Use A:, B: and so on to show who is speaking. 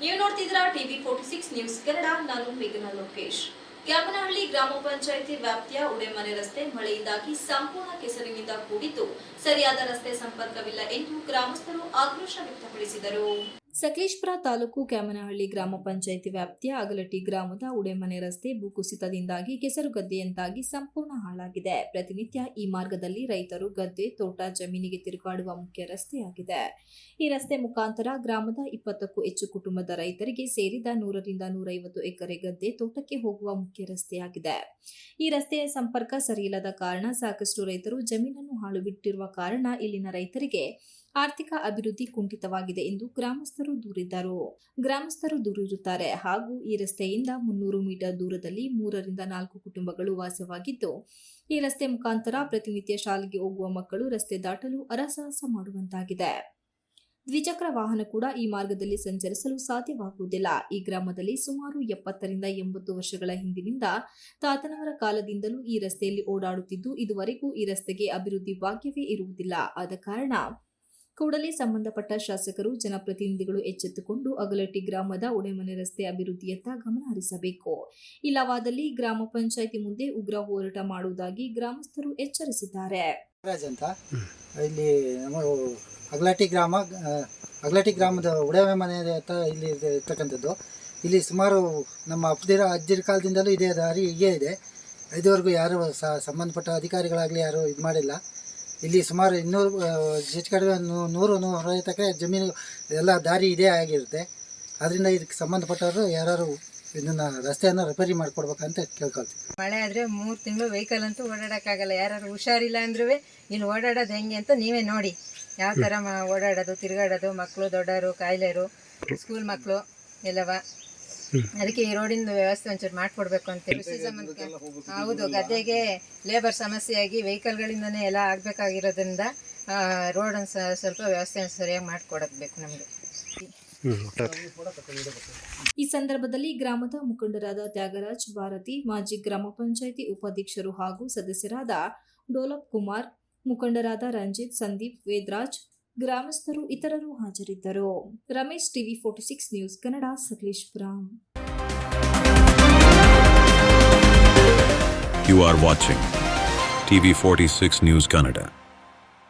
A: ನೀವು ನೋಡ್ತಿದ್ರ TV forty six news Kannada. ನಾನು ಮೇಘನಾ ಲೋಕೇಶ್. ಕ್ಯಾಮನಹಳ್ಳಿ ಗ್ರಾಮ ಪಂಚಾಯಿತಿ ವ್ಯಾಪ್ತಿಯ ಉಡೆಮನೆ ರಸ್ತೆ ಮಳೆಯಿಂದಾಗಿ ಸಂಪೂರ್ಣ ಕೆಸರಿನಿಂದ ಕೂಡಿದ್ದು. ಸರಿಯಾದ ರಸ್ತೆ ಸಂಪರ್ಕವಿಲ್ಲ ಎಂದು ಗ್ರಾಮಸ್ಥರು ಆಕ್ರೋಶ ವ್ಯಕ್ತಪಡಿಸಿದರು. ಸಕಲೇಶ್ಪುರ ತಾಲೂಕು ಕ್ಯಾಮನಹಳ್ಳಿ ಗ್ರಾಮ ಪಂಚಾಯಿತಿ ವ್ಯಾಪ್ತಿಯ ಅಗಲಟಿ ಗ್ರಾಮದ ಉಡೆಮನೆ ರಸ್ತೆ ಭೂಕುಸಿತದಿಂದಾಗಿ ಕೆಸರು ಗದ್ದೆಯಂತಾಗಿ ಸಂಪೂರ್ಣ ಹಾಳಾಗಿದೆ. ಪ್ರತಿನಿತ್ಯ ಈ ಮಾರ್ಗದಲ್ಲಿ ರೈತರು ಗದ್ದೆ, ತೋಟ, ಜಮೀನಿಗೆ ತಿರುಗಾಡುವ ಮುಖ್ಯ ರಸ್ತೆಯಾಗಿದೆ. ಈ ರಸ್ತೆ ಮುಖಾಂತರ ಗ್ರಾಮದ ಇಪ್ಪತ್ತಕ್ಕೂ ಹೆಚ್ಚು ಕುಟುಂಬದ ರೈತರಿಗೆ ಸೇರಿದ ನೂರರಿಂದ ನೂರೈವತ್ತು ಎಕರೆ ಗದ್ದೆ ತೋಟಕ್ಕೆ ಹೋಗುವ ಮುಖ್ಯ ರಸ್ತೆಯಾಗಿದೆ. ಈ ರಸ್ತೆಯ ಸಂಪರ್ಕ ಸರಿಯಿಲ್ಲದ ಕಾರಣ ಸಾಕಷ್ಟು ರೈತರು ಜಮೀನನ್ನು ಹಾಳು ಬಿಟ್ಟಿರುವ ಕಾರಣ ಇಲ್ಲಿನ ರೈತರಿಗೆ ಆರ್ಥಿಕ ಅಭಿವೃದ್ಧಿ ಕುಂಠಿತವಾಗಿದೆ ಎಂದು ಗ್ರಾಮಸ್ಥರು ದೂರಿದ್ದರು. ಗ್ರಾಮಸ್ಥರು ದೂರಿರುತ್ತಾರೆ ಹಾಗೂ ಈ ರಸ್ತೆಯಿಂದ ಮುನ್ನೂರು ಮೀಟರ್ ದೂರದಲ್ಲಿ ಮೂರರಿಂದ ನಾಲ್ಕು ಕುಟುಂಬಗಳು ವಾಸವಾಗಿದ್ದು, ಈ ರಸ್ತೆ ಮುಖಾಂತರ ಪ್ರತಿನಿತ್ಯ ಶಾಲೆಗೆ ಹೋಗುವ ಮಕ್ಕಳು ರಸ್ತೆ ದಾಟಲು ಅರಸಾಹಸ ಮಾಡುವಂತಾಗಿದೆ. ದ್ವಿಚಕ್ರ ವಾಹನ ಕೂಡ ಈ ಮಾರ್ಗದಲ್ಲಿ ಸಂಚರಿಸಲು ಸಾಧ್ಯವಾಗುವುದಿಲ್ಲ. ಈ ಗ್ರಾಮದಲ್ಲಿ ಸುಮಾರು ಎಪ್ಪತ್ತರಿಂದ ಎಂಬತ್ತು ವರ್ಷಗಳ ಹಿಂದಿನಿಂದ ತಾತನವರ ಕಾಲದಿಂದಲೂ ಈ ರಸ್ತೆಯಲ್ಲಿ ಓಡಾಡುತ್ತಿದ್ದು, ಇದುವರೆಗೂ ಈ ರಸ್ತೆಗೆ ಅಭಿವೃದ್ಧಿ ಭಾಗ್ಯವೇ ಇರುವುದಿಲ್ಲ. ಆದ ಕಾರಣ ಕೂಡಲೇ ಸಂಬಂಧಪಟ್ಟ ಶಾಸಕರು, ಜನಪ್ರತಿನಿಧಿಗಳು ಎಚ್ಚೆತ್ತುಕೊಂಡು ಅಗಲಟ್ಟಿ ಗ್ರಾಮದ ಉಡೆಮನೆ ರಸ್ತೆ ಅಭಿವೃದ್ಧಿಯತ್ತ ಗಮನ ಹರಿಸಬೇಕು. ಇಲ್ಲವಾದಲ್ಲಿ ಗ್ರಾಮ ಪಂಚಾಯಿತಿ ಮುಂದೆ ಉಗ್ರ ಹೋರಾಟ ಮಾಡುವುದಾಗಿ ಗ್ರಾಮಸ್ಥರು ಎಚ್ಚರಿಸಿದ್ದಾರೆ.
B: ರಾಜ್ ಅಂತ. ಇಲ್ಲಿ ನಮ್ಮ ಅಗ್ಲಾಟಿ ಗ್ರಾಮ ಅಗ್ಲಾಟಿ ಗ್ರಾಮದ ಉಡವೆ ಮನೆ ಅಂತ ಇಲ್ಲಿ ಇರ್ತಕ್ಕಂಥದ್ದು. ಇಲ್ಲಿ ಸುಮಾರು ನಮ್ಮ ಅಪ್ಪದಿರ, ಅಜ್ಜಿರ ಕಾಲದಿಂದಲೂ ಇದೇ ದಾರಿ ಹೀಗೆ ಇದೆ. ಇದುವರೆಗೂ ಯಾರು ಸ, ಸಂಬಂಧಪಟ್ಟ ಅಧಿಕಾರಿಗಳಾಗಲಿ ಯಾರು ಇದು ಮಾಡಿಲ್ಲ. ಇಲ್ಲಿ ಸುಮಾರು ಇನ್ನೂರು ಹೆಚ್ಚು ಕಡಿಮೆ ನೂರು ಎಕರೆ ಜಮೀನು, ಎಲ್ಲ ದಾರಿ ಇದೇ ಆಗಿರುತ್ತೆ. ಅದರಿಂದ ಇದಕ್ಕೆ ಸಂಬಂಧಪಟ್ಟವರು ಯಾರು ಇದನ್ನು ರಸ್ತೆಯನ್ನು ರಿಪೇರಿ ಮಾಡಿಕೊಡ್ಬೇಕಂತ ಕೇಳ್ಕೊಳ್ತೀವಿ.
C: ಮಳೆ ಆದರೆ ಮೂರು ತಿಂಗಳು ವೆಹಿಕಲ್ ಅಂತೂ ಓಡಾಡೋಕ್ಕಾಗಲ್ಲ. ಯಾರು ಹುಷಾರಿಲ್ಲ ಅಂದ್ರೂ ಇಲ್ಲಿ ಓಡಾಡೋದು ಹೆಂಗೆ ಅಂತ ನೀವೇ ನೋಡಿ. ಯಾವ ಥರ ಮ ಓಡಾಡೋದು ತಿರುಗಾಡೋದು ಮಕ್ಕಳು ದೊಡ್ಡವರು ಕಾಯಿಲೆರು ಸ್ಕೂಲ್ ಮಕ್ಕಳು ಎಲ್ಲವ. ಅದಕ್ಕೆ ಈ ರೋಡಿನ ವ್ಯವಸ್ಥೆ ಒಂಚೂರು ಮಾಡಿಕೊಡ್ಬೇಕು ಅಂತ ಕೃಷಿ ಸಂಬಂಧ ಹೌದು ಗದ್ದೆಗೆ ಲೇಬರ್ ಸಮಸ್ಯೆಯಾಗಿ ವೆಹಿಕಲ್ಗಳಿಂದನೇ ಎಲ್ಲ ಆಗ್ಬೇಕಾಗಿರೋದ್ರಿಂದ ರೋಡ್ ಸ್ವಲ್ಪ ವ್ಯವಸ್ಥೆ ಸರಿಯಾಗಿ ಮಾಡಿಕೊಡೋದು ಬೇಕು ನಮಗೆ.
A: ಈ ಸಂದರ್ಭದಲ್ಲಿ ಗ್ರಾಮದ ಮುಖಂಡರಾದ ತ್ಯಾಗರಾಜ್ ಭಾರತಿ, ಮಾಜಿ ಗ್ರಾಮ ಪಂಚಾಯಿತಿ ಉಪಾಧ್ಯಕ್ಷರು ಹಾಗೂ ಸದಸ್ಯರಾದ ಡೋಲಪ್ ಕುಮಾರ್, ಮುಖಂಡರಾದ ರಂಜಿತ್, ಸಂದೀಪ್ ವೇದ್ರಾಜ್, ಗ್ರಾಮಸ್ಥರು ಇತರರು ಹಾಜರಿದ್ದರು Ramesh TV forty six news Kannada, Sakleshpur
D: You are watching TV46 News Kannada.